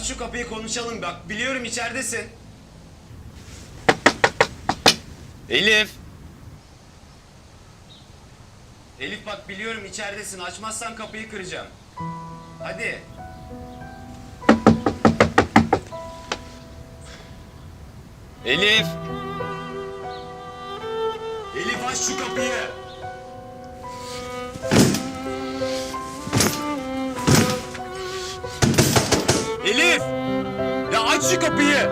Aç şu kapıyı konuşalım bak. Biliyorum içeridesin. Elif. Elif bak biliyorum içeridesin. Açmazsan kapıyı kıracağım. Hadi. Elif. Elif aç şu kapıyı. Şu kapıyı!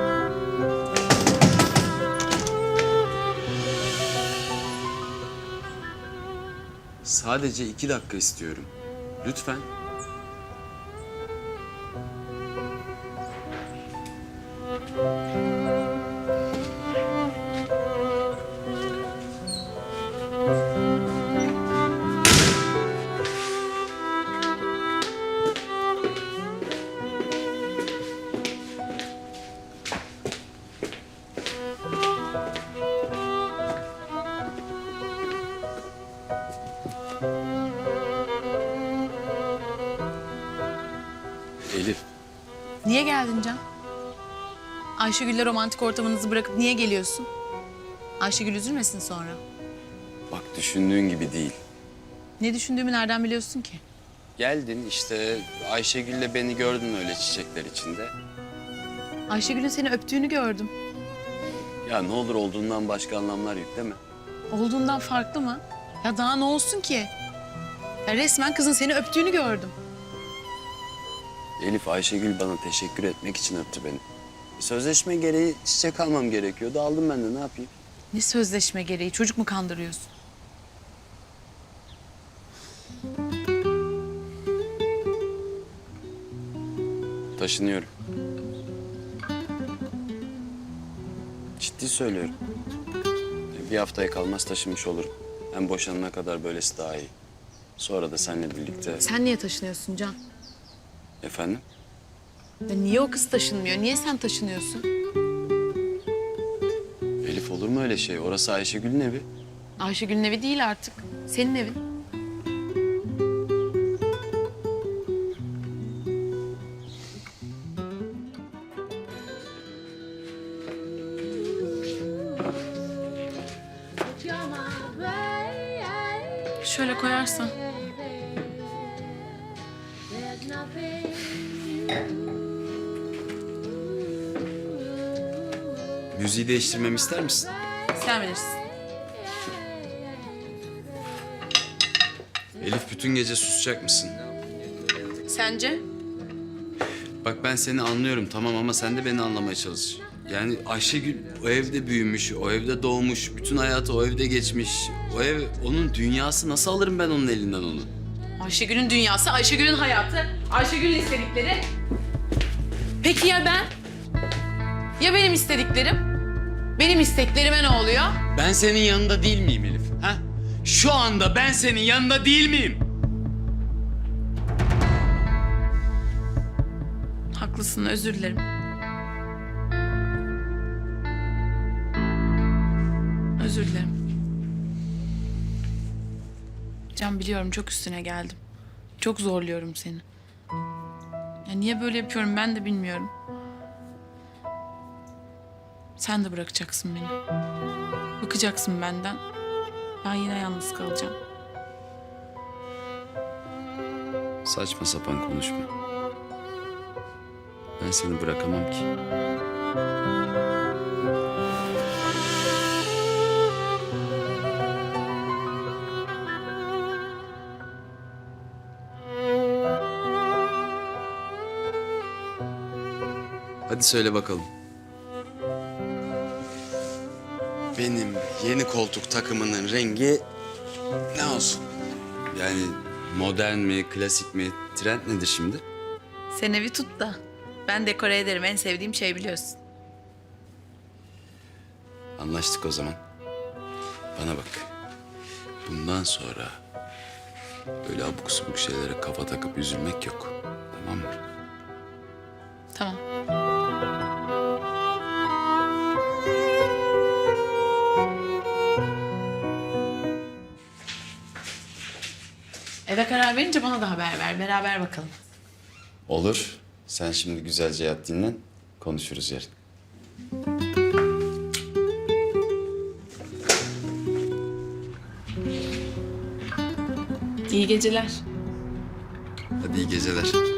Sadece iki dakika istiyorum. Lütfen. Elif, Niye geldin Can? Ayşegül'le romantik ortamınızı bırakıp niye geliyorsun? Ayşegül üzülmesin sonra. bak düşündüğün gibi değil. Ne düşündüğümü nereden biliyorsun ki? Geldin işte Ayşegül'le beni gördün öyle çiçekler içinde. Ayşegül'ün seni öptüğünü gördüm. Ya ne olur olduğundan başka anlamlar yükleme. Olduğundan farklı mı? Ya daha ne olsun ki? Ya resmen kızın seni öptüğünü gördüm. Elif Ayşegül bana teşekkür etmek için öptü beni. Sözleşme gereği çiçek almam gerekiyordu. Aldım ben de ne yapayım? Ne sözleşme gereği çocuk mu kandırıyorsun? Taşınıyorum. Ciddi söylüyorum. Bir haftaya kalmaz taşınmış olurum. Hem boşanana kadar böylesi daha iyi. Sonra da seninle birlikte... Sen niye taşınıyorsun Can? Efendim? Ya niye o kız taşınmıyor? Niye sen taşınıyorsun? Elif olur mu öyle şey? Orası Ayşegül'ün evi. Ayşegül'ün evi değil artık. Senin evin. Şöyle koyarsan. Müziği değiştirmemi ister misin? Sen bilirsin. Elif bütün gece susacak mısın? Sence? Bak ben seni anlıyorum tamam ama sen de beni anlamaya çalış. Yani Ayşegül o evde büyümüş, o evde doğmuş, bütün hayatı o evde geçmiş. O ev, onun dünyası nasıl alırım ben onun elinden onu? Ayşegül'ün dünyası, Ayşegül'ün hayatı, Ayşegül'ün istedikleri. Peki ya ben? Ya benim istediklerim? Benim isteklerime ne oluyor? Ben senin yanında değil miyim Elif? Ha? Şu anda ben senin yanında değil miyim? Haklısın, özür dilerim. Özür dilerim. Can biliyorum çok üstüne geldim. Çok zorluyorum seni. Ya niye böyle yapıyorum ben de bilmiyorum. Sen de bırakacaksın beni. Bakacaksın benden. Ben yine yalnız kalacağım. Saçma sapan konuşma. Ben seni bırakamam ki. Hadi söyle bakalım. Benim yeni koltuk takımının rengi ne olsun? Yani modern mi, klasik mi, trend nedir şimdi? Sen evi tut da. Ben dekore ederim. En sevdiğim şey biliyorsun. Anlaştık o zaman. Bana bak. Bundan sonra böyle abuk subuk şeylere kafa takıp üzülmek yok. Tamam mı? Eve karar verince bana da haber ver. Beraber bakalım. Olur. Sen şimdi güzelce yat dinlen. Konuşuruz yarın. İyi geceler. Hadi iyi geceler.